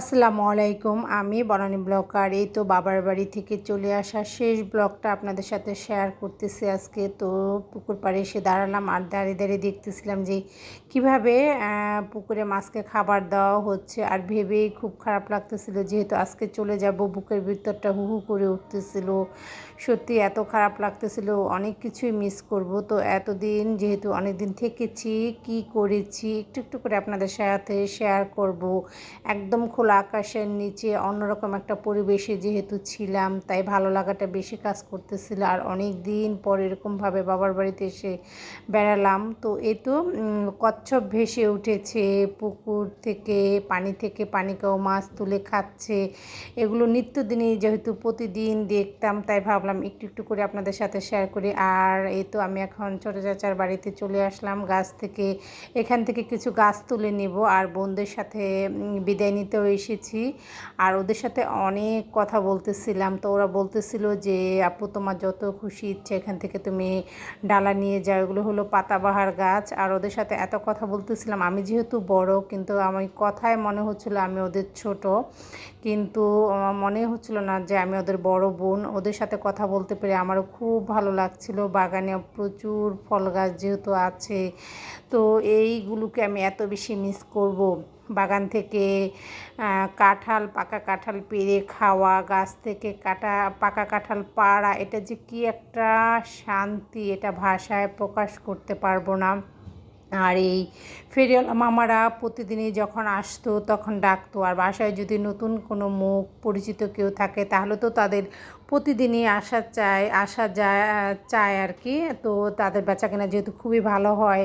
আসসালামু আলাইকুম, আমি বনানী ব্লগার এই তো বাবার বাড়ি থেকে চলে আসা শেষ ব্লগটা আপনাদের সাথে শেয়ার করতেছি আজকে। তো পুকুর পাড়ে এসে দাঁড়ালাম আর দাঁড়িয়ে দাঁড়িয়ে দেখতেছিলাম যে কীভাবে পুকুরে মাছকে খাবার দেওয়া হচ্ছে। আর ভেবেই খুব খারাপ লাগতেছিল, যেহেতু আজকে চলে যাব, বুকের ভিতরটা হু হু করে উঠতেছিল। সত্যি এত খারাপ লাগতেছিল, অনেক কিছুই মিস করব। তো এতদিন যেহেতু অনেক দিন থেকেছি, কি করেছি, একটু একটু করে আপনাদের সাথে শেয়ার করব। একদম খোলা আকাশের নিচে অন্যরকম একটা পরিবেশে যেহেতু ছিলাম, তাই ভালো লাগাটা বেশি কাজ করতেছিল। আর অনেক দিন পর এরকমভাবে বাবার বাড়িতে এসে বেড়ালাম। তো এ তো কচ্ছপ ভেসে উঠেছে, পুকুর থেকে পানি থেকে পানিকেও মাছ তুলে খাচ্ছে। এগুলো নিত্যদিনই যেহেতু প্রতিদিন দেখতাম, তাই ভাবলাম একটু একটু করে আপনাদের সাথে শেয়ার করি। আর এই তো আমি এখন ছোটো চাচার বাড়িতে চলে আসলাম, গাছ থেকে এখান থেকে কিছু গাছ তুলে নিব। আর বোনদের সাথে বিদায় নিতেও এসেছি। আর ওদের সাথে অনেক কথা বলতেছিলাম। তো ওরা বলতেছিল যে, আপু, তোমার যত খুশি ইচ্ছে, এখান থেকে তুমি ডালা নিয়ে যাও। এগুলো হলো পাতাবাহার গাছ। আর ওদের সাথে এত কথা বলতেছিলাম। আমি যেহেতু বড়, কিন্তু আমার কথায় মনে হচ্ছিল আমি ওদের ছোট। কিন্তু মনে হচ্ছিল না যে, আমি ওদের বড় বোন। ওদের সাথে কথা বলতে পেরে আমারও খুব ভালো লাগছিল। বাগানে প্রচুর ফল গাছ যেহেতু আছে, তো এইগুলোকে আমি এত বেশি মিস করব। বাগান থেকে কাঁঠাল, পাকা কাঁঠাল পেরে খাওয়া, গাছ থেকে কাটা, পাকা কাঁঠাল পাড়া, এটা যে কী একটা শান্তি, এটা ভাষায় প্রকাশ করতে পারব না। আর এই ফেরিওয়ালা মামারা প্রতিদিনই যখন আসতো, তখন ডাকতো। আর বাসায় যদি নতুন কোনো মুখ পরিচিত কেউ থাকে, তাহলে তো তাদের প্রতিদিনই আসা চায়, আসা যায় চায় আর কি। তো তাদের বেচাকেনা যেহেতু খুবই ভালো হয়,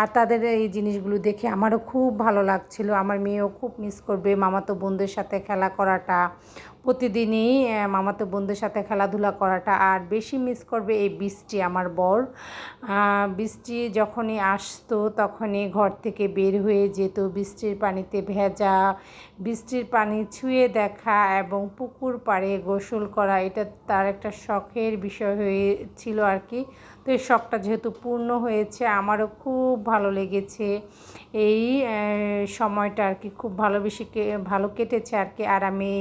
আর তাদের এই জিনিসগুলো দেখে আমারও খুব ভালো লাগছিল। আমার মেয়েও খুব মিস করবে মামাতো বোনদের সাথে খেলা করাটা, প্রতিদিনই মামাতো বোনদের সাথে খেলাধুলা করাটা। আর বেশি মিস করবে এই বৃষ্টি আমার বর। বৃষ্টি যখনই আসতো তখনই ঘর থেকে বের হয়ে যেত বৃষ্টির পানিতে ভেজা বৃষ্টির পানি ছুঁয়ে দেখা এবং পুকুর পাড়ে গোসল করা, এটা তার একটা শখের বিষয় হয়েছিল আর কি। তো এই শখটা যেহেতু পূর্ণ হয়েছে, আমারও খুব ভালো লেগেছে। এই সময়টা আর কি খুব ভালোবেসে ভালো কেটেছে আর কি। আর আমি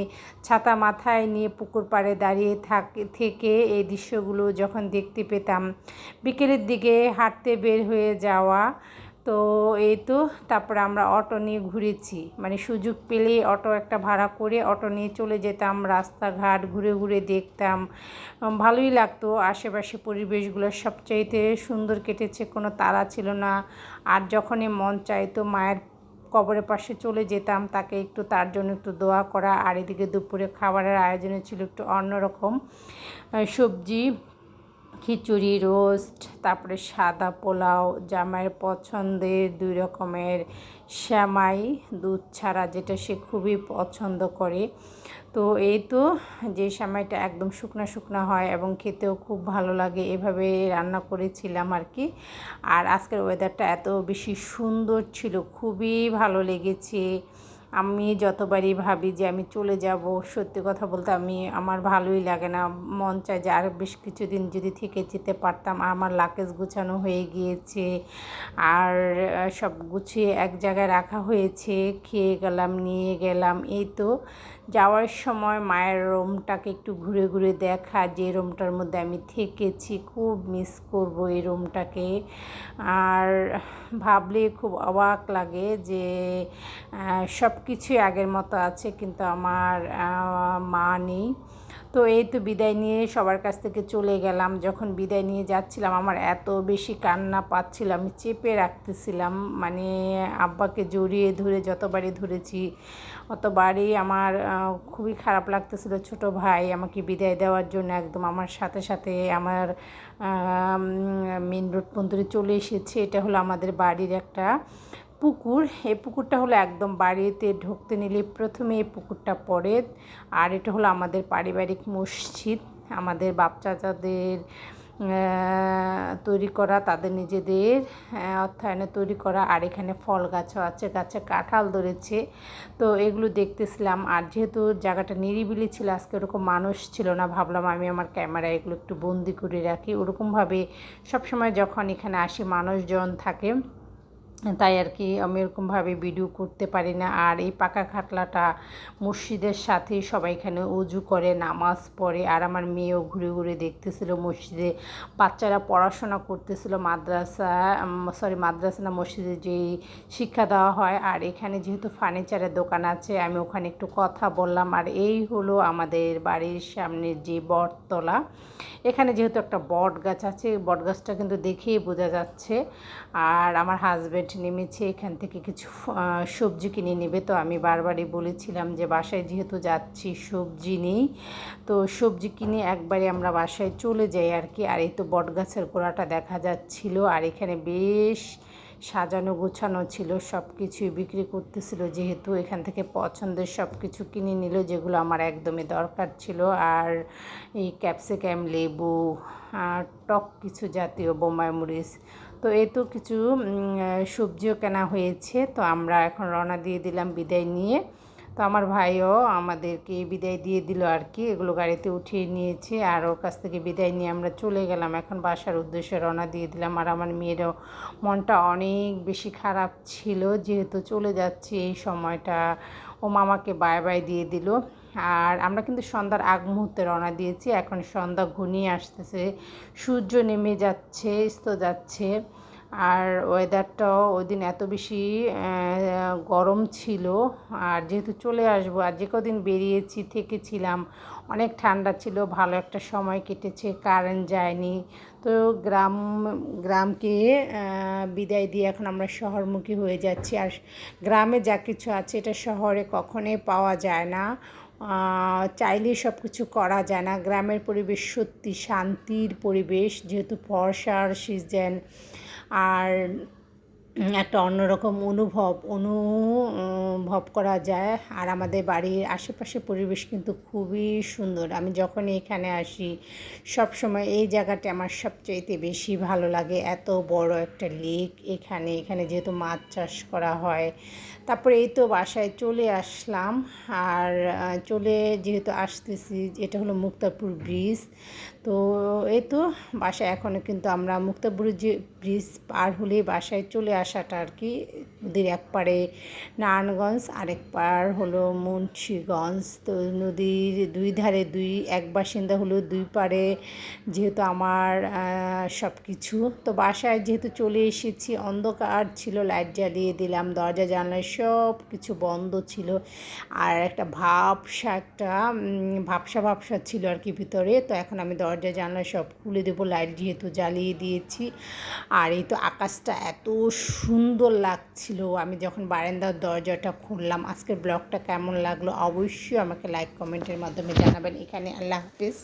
ছাতা মাথায় নিয়ে পুকুর পাড়ে দাঁড়িয়ে থাক, থেকে এই দৃশ্যগুলো যখন দেখতে পেতাম, বিকেলের দিকে হাঁটতে বের হয়ে যাওয়া তো এই তো তারপরে আমরা অটো নিয়ে ঘুরেছি। মানে সুযোগ পেলে অটো একটা ভাড়া করে অটো নিয়ে চলে যেতাম, রাস্তাঘাট ঘুরে ঘুরে দেখতাম। ভালোই লাগতো। আশেপাশে পরিবেশগুলো সবচাইতে সুন্দর কেটেছে, কোনো তাড়া ছিল না। আর যখনই মন চাইতো মায়ের কবরের পাশে চলে যেতাম, তাকে একটু তার জন্য একটু দোয়া করা। আর এদিকে দুপুরে খাবারের আয়োজনে ছিল একটু অন্যরকম সবজি। খিচুড়ি, রোস্ট, তারপরে সাদা পোলাও, জামাইয়ের পছন্দের দুই রকমের শ্যামাই, দুধ ছাড়া, যেটা সে খুবই পছন্দ করে। তো এই তো যে শ্যামাইটা একদম শুকনো শুকনো হয় এবং খেতেও খুব ভালো লাগে, এভাবে রান্না করেছিলাম আর কি। আর আজকের ওয়েদারটা এত বেশি সুন্দর ছিল, খুবই ভালো লেগেছে। আমি যতবারই ভাবি যে আমি চলে যাব, সত্যি কথা বলতে আমি, আমার ভালোই লাগে না। মন চায় যে আরও বেশ কিছুদিন যদি থেকে যেতে পারতাম, আমার লাকেজ গুছানো হয়ে গিয়েছে, আর সব গুছিয়ে এক জায়গায় রাখা হয়েছে, খেয়ে গেলাম, নিয়ে গেলাম, এই তো। যাওয়ার সময় মায়ের রুমটাকে একটু ঘুরে ঘুরে দেখা, যে রুমটার মধ্যে আমি থেকেছি, খুব মিস করব এই রুমটাকে। আর ভাবলে খুব অবাক লাগে যে সব কিছুই আগের মতো আছে, কিন্তু আমার মা নেই। তো এই তো বিদায় নিয়ে সবার কাছ থেকে চলে গেলাম। যখন বিদায় নিয়ে যাচ্ছিলাম, আমার এত বেশি কান্না পাচ্ছিল আমি চেপে রাখতেছিলাম। মানে আব্বাকে জড়িয়ে ধরে যতবারই ধরেছি, অতবারই আমার খুবই খারাপ লাগতেছিল। ছোট ভাই আমাকে বিদায় দেওয়ার জন্য একদম আমার সাথে সাথে আমার মেন রোড পর্যন্ত চলে এসেছে। এটা হলো আমাদের বাড়ির একটা পুকুর, এই পুকুরটা হলো একদম বাড়িতে ঢুকতে নিলে প্রথমে এই পুকুরটা পড়ে। আর এটা হলো আমাদের পারিবারিক মসজিদ। আমাদের বাপ চাচাদের তৈরি করা, তাদের নিজেদের অর্থায়নে তৈরি করা। আর এখানে ফল গাছও আছে, গাছে কাঁঠাল ধরেছে। তো এগুলো দেখতেছিলাম। আর যেহেতু জায়গাটা নিরিবিলি ছিল, আজকে ওরকম মানুষ ছিল না, ভাবলাম আমি আমার ক্যামেরায় এগুলো একটু বন্দি করে রাখি। ওরকমভাবে সবসময় যখন এখানে আসি, মানুষজন থাকে তাই আর কি আমি এরকমভাবে ভিডিও করতে পারি না। আর এই পাকা খাটলাটা মসজিদের সাথে সবাই এখানে উজু করে, নামাজ পড়ে। আর আমার মেয়েও ঘুরে ঘুরে দেখতেছিল মসজিদে। বাচ্চারা পড়াশোনা করতেছিল মাদ্রাসা সরি মাদ্রাসা না, মসজিদে যেই শিক্ষা দেওয়া হয়। আর এখানে যেহেতু ফার্নিচারের দোকান আছে, আমি ওখানে একটু কথা বললাম। আর এই হলো আমাদের বাড়ির সামনের যে বটতলা। এখানে যেহেতু একটা বট গাছ আছে বট গাছটা কিন্তু দেখেই বোঝা যাচ্ছে। আর আমার হাজব্যান্ড নেমেছে, এখান থেকে কিছু সবজি কিনে নেবে। তো আমি বারবারই বলেছিলাম যে বাসায় যেহেতু যাচ্ছি, সবজি নেই, তো সবজি কিনে একবারে আমরা বাসায় চলে যাই আর কি। আর এই তো বট গাছের গোড়াটা দেখা যাচ্ছিল, আর এখানে বেশ সাজানো গোছানো ছিল সব কিছুই বিক্রি করতেছিল। যেহেতু এখান থেকে পছন্দের সব কিছু কিনে নিল, যেগুলো আমার একদমই দরকার ছিল। আর এই ক্যাপসিকাম, লেবু, আর টক কিছু জাতীয় বোমায় মরিচ তো এ তো কিছু সবজিও কেনা হয়েছে। তো আমরা এখন রওনা দিয়ে দিলাম বিদায় নিয়ে। তো আমার ভাইও আমাদেরকে বিদায় দিয়ে দিল আর কি। এগুলো গাড়িতে উঠিয়ে নিয়েছে আর ওর কাছ থেকে বিদায় নিয়ে আমরা চলে গেলাম। এখন বাসার উদ্দেশ্যে রওনা দিয়ে দিলাম। আর আমার মেয়েরও মনটা অনেক বেশি খারাপ ছিল, যেহেতু চলে যাচ্ছে এই সময়টা। ও মামাকে বাই বাই দিয়ে দিল। আর আমরা কিন্তু সন্ধ্যার আগ মুহূর্তে রওনা দিয়েছি। এখন সন্ধ্যা ঘনিয়ে আসতেছে। সূর্য নেমে যাচ্ছে, স্ত যাচ্ছে। আর ওয়েদারটাও ওই দিন এত বেশি গরম ছিল। আর যেহেতু চলে আসব, আর যে কদিন বেরিয়েছি, থেকেছিলাম, অনেক ঠান্ডা ছিল, ভালো একটা সময় কেটেছে কারেন্ট যায়নি। তো গ্রাম, গ্রামকে বিদায় দিয়ে এখন আমরা শহরমুখী হয়ে যাচ্ছি। আর গ্রামে যা কিছু আছে, এটা শহরে কখনোই পাওয়া যায় না। চাইলেই সব কিছু করা যায় না। গ্রামের পরিবেশ সত্যি শান্তির পরিবেশ, যেহেতু বর্ষার সিজন আর একটা অন্যরকম অনুভব অনুভব করা যায়। আর আমাদের বাড়ির আশেপাশে পরিবেশ কিন্তু খুবই সুন্দর। আমি যখনই এখানে আসি সব সময় এই জায়গাটা আমার সবচাইতে বেশি ভালো লাগে। এত বড় একটা লেক এখানে এখানে যেহেতু মাছ চাষ করা হয়। তারপরে এই তো বাসায় চলে আসলাম। আর চলে যেহেতু আসতেছি, এটা হলো মুক্তাপুর ব্রিজ তো এই তো বাসায় এখনও কিন্তু আমরা মুক্তাপুর যে ব্রিজ পার হলেই বাসায় চলে আসাটা আর কি নদীর এক পারে নারায়ণগঞ্জ, আরেক পার হলো মুন্সীগঞ্জ। তো নদীর দুই ধারে দুই, এক বাসিন্দা হলো দুই পারে যেহেতু আমার সব কিছু তো বাসায় যেহেতু চলে এসেছি, অন্ধকার ছিল, লাইট জ্বালিয়ে দিলাম, দরজা, জানলায় সব কিছু বন্ধ ছিল। আর একটা ভাবসা একটা ভাবসা ভাবসা ছিল আর কি ভিতরে। তো এখন আমি দরজা, জানলা সব খুলে দেবো, লাইট যেহেতু জ্বালিয়ে দিয়েছি। আর এই তো আকাশটা এত সুন্দর লাগছিল। আমি যখন বারান্দার দরজাটা খুললাম, আজকের ব্লগটা কেমন লাগল অবশ্যই আমাকে লাইক কমেন্টের মাধ্যমে জানাবেন। এখানে আল্লাহ হাফিজ।